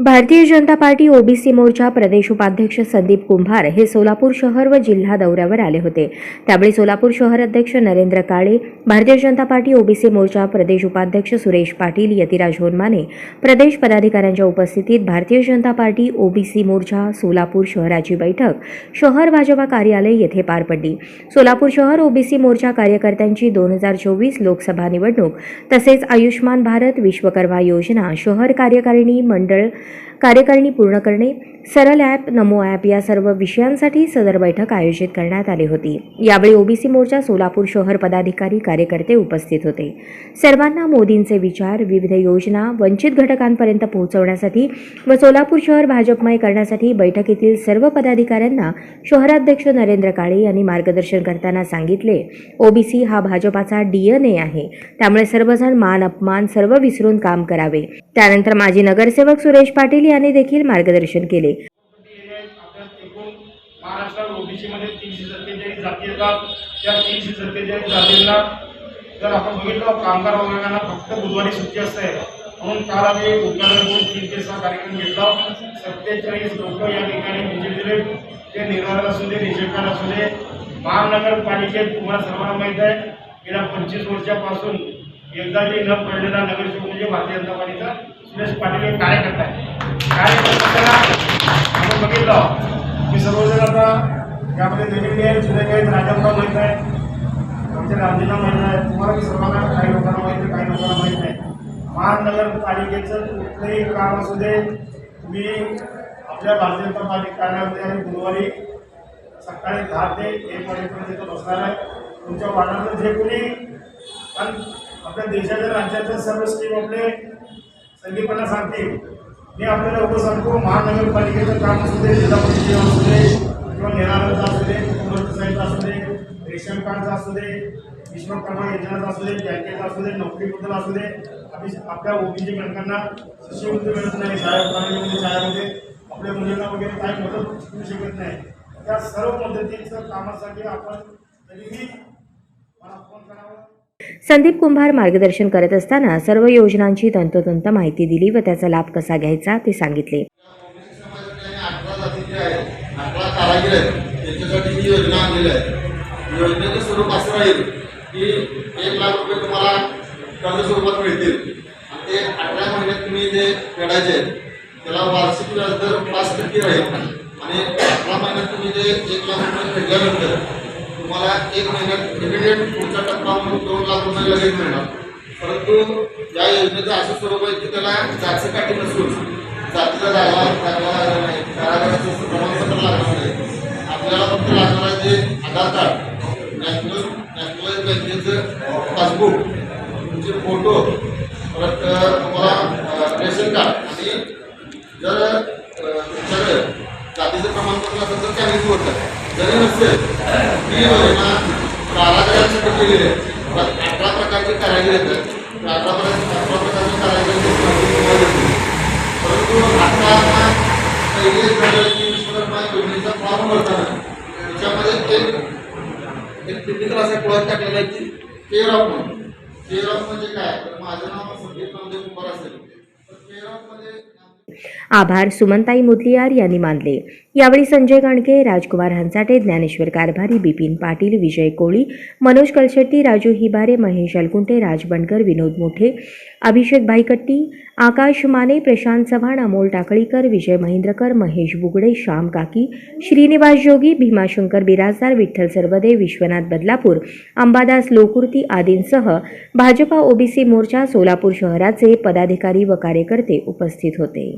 भारतीय Janata party OBC मोर्चा प्रदेश उपाध्यक्ष संदीप कुंभार हे सोलापूर शहर व जिल्हा दौऱ्यावर आले होते. त्यावेळी सोलापूर शहर अध्यक्ष नरेंद्र काळे भारतीय जनता पार्टी ओबीसी मोर्चा प्रदेश उपाध्यक्ष सुरेश पाटील यतिराज होनमाने प्रदेश पदाधिकाऱ्यांच्या उपस्थितीत भारतीय जनता पार्टी ओबीसी मोर्चा सोलापूर शहराची बैठक शहर भाजपा कार्यालय येथे पार पडली. सोलापूर शहर ओबीसी मोर्चा कार्यकर्त्यांची दोन हजार चोवीस लोकसभा निवडणूक तसेच आयुष्मान भारत विश्वकर्मा योजना शहर कार्यकारिणी मंडळ कार्यकारिणी पूर्ण करणे सरल ॲप नमो ॲप या सर्व विषयांसाठी सदर बैठक आयोजित करण्यात आली होती. यावेळी ओबीसी मोर्चा सोलापूर शहर पदाधिकारी कार्यकर्ते उपस्थित होते. सर्वांना मोदींचे विचार विविध योजना वंचित घटकांपर्यंत पोहोचवण्यासाठी व सोलापूर शहर भाजपमय करण्यासाठी बैठकीतील सर्व पदाधिकाऱ्यांना शहराध्यक्ष नरेंद्र काळे यांनी मार्गदर्शन करताना सांगितले ओबीसी हा भाजपाचा डीएनए आहे. त्यामुळे सर्वजण मान अपमान सर्व विसरून काम करावे. त्यानंतर माजी नगरसेवक सुरेश पाटील यांनी देखील मार्गदर्शन केले. महाराष्ट्रात ओबीसीमध्ये तीनशे सत्तेचाळीस जाती येतात त्या तीनशे सत्तेचाळीस जातींना जर आपण बघितलं कामगार वर्गांना फक्त बुधवारी सुट्टी असते. म्हणून काल आम्ही उपनगरकडून तीन ते सहा कार्यक्रम घेतला. सत्तेचाळीस लोक या ठिकाणी विजय दिले. ते निर्धार असू दे निषेधकार असू दे. महानगरपालिकेत तुम्हाला सर्वांना माहीत आहे गेल्या पंचवीस वर्षापासून एकदाही न पडलेला नगरसेवक म्हणजे भारतीय जनता पार्टीचा सुरेश पाटील हे कार्यकर्ता आहे कार्यकर्त्याला आपण बघितलं. की सर्वजण आता यामध्ये नवीन आहेत. सुद्धा काही राजापुरा माहीत आहे आमच्या रामजीला माहीत आहे तुम्हाला सर्वांना काही लोकांना माहीत आहे काही लोकांना माहीत नाही. महानगरपालिकेचं कुठलंही काम असू दे तुम्ही आपल्या भारतीय जनता पार्टी कार्यालयामध्ये आणि गुरुवारी सकाळी दहा ते एक वाजेपर्यंत बसणार आहे. तुमच्या वार्डातलं जे कोणी आणि आपल्या देशाच्या राज्याच्या सर्व स्कीम आपले संदीपांना सांगतील. मी आपल्याला एवढं सांगतो महानगरपालिकेचं काम असू दे जिल्हा परिषद असू दे किंवा निराळाचं असू दे कुटुंबाचा असू दे रेशन कार्डचं असू दे विश्वकर्मा योजनेचा असू दे बँकेचा असू दे नोकरीबद्दल असू दे आम्ही आपल्या ओबीसी बँकांना शिष्यवृत्ती मिळत नाही शाळेमध्ये प्राण्यांमध्ये शाळेमध्ये आपल्या मुलींना वगैरे काही मदत होऊ शकत नाही. त्या सर्व पद्धतीचं कामासाठी आपण कधीही मला फोन करावा. संदीप कुंभार मार्गदर्शन करत असताना सर्व योजनांची तंतोतंत माहिती दिली व त्याचा लाभ कसा घ्यायचा ते सांगितले. आणि अठरा योजनेचं स्वरूप असं राहील की एक लाख रुपये तुम्हाला कर्ज स्वरूपात मिळतील आणि ते अठरा महिन्यात तुम्ही जे फेडायचे त्याला वार्षिक व्याजदर पाच टक्के राहील. आणि अठरा महिन्यात तुम्ही जे एक लाख रुपये फेडल्यानंतर तुम्हाला एक महिन्यात इमिडिएट पुढचा टप्पा म्हणून दोन लाख रुपये लगेच मिळणार. परंतु या योजनेचं असं स्वरूप आहे की त्याला जातीकाठी नसून जातीचा दावा दाखवा नाही कारागृहाचं प्रमाणपत्र लागणार नाही आपल्याला फक्त लागणार आहे ते आधार कार्ड नॅशनल नॅशनलाइज बँकेचं पासबुक तुमचे फोटो परत तुम्हाला रेशन कार्ड आणि जर अ, तुमच्याकडे जातीचं प्रमाणपत्र असेल तर त्यानेच होतं जरी नसेल ही योजना कारागिरांसाठी केलेली आहे पण अठरा येतात अठरा परंतु आता विश्वकर्मा योजनेचा फॉर्म भरताना त्याच्यामध्ये एक एक टिपिकल असा टाकलेला आहे की ऑफ म्हणून ऑफ म्हणजे काय तर माझं नाव संदीप नामदेव असेल तर ऑफ आभार सुमनताई मुदलियार यांनी मानले. यावेळी संजय गणके राजकुमार हंसाटे ज्ञानेश्वर कारभारी बिपिन पाटील विजय कोळी मनोज कलशेट्टी राजू हिबारे महेश अलकुंटे राज बनकर विनोद मोठे अभिषेक भाईकट्टी आकाश माने प्रशांत चव्हाण अमोल टाकळीकर विजय महेंद्रकर महेश बुगडे श्याम काकी श्रीनिवास जोगी भीमाशंकर बिराजदार विठ्ठल सर्वदे विश्वनाथ बदलापूर अंबादास लोकुर्ती आदींसह भाजपा ओबीसी मोर्चा सोलापूर शहराचे पदाधिकारी व कार्यकर्ते उपस्थित होते.